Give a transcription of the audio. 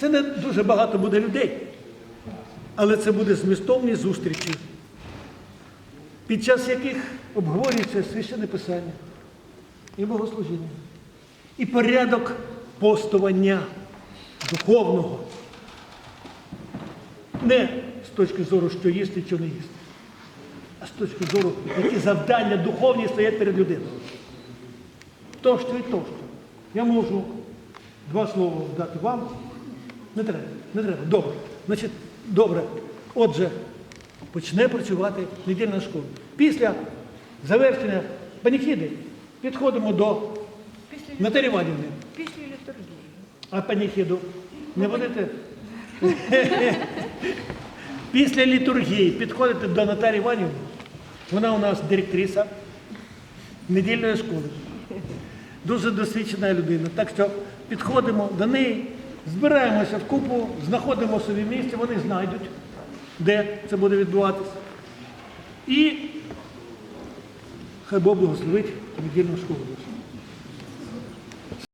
Це не дуже багато буде людей, але це буде змістовні зустрічі, під час яких обговорюється священне писання і богослужіння, і порядок постування духовного. Не з точки зору, що їсти, що не їсти, а з точки зору, які завдання духовні стоять перед людиною. Тощо і тощо. Я можу два слова дати вам. Не треба, не треба. Добре. Значить, добре. Отже, почне працювати недільна школа. Після завершення паніхіди підходимо до Наталі Іванівни. після літургії. А паніхіду не будете? Після літургії підходите до Наталії Іванівни. Вона у нас директриса недільної школи. Дуже досвідчена людина. Так що підходимо до неї, збираємося в купу, знаходимо собі місце, вони знайдуть, де це буде відбуватися. І хай Бог благословить недільну школу.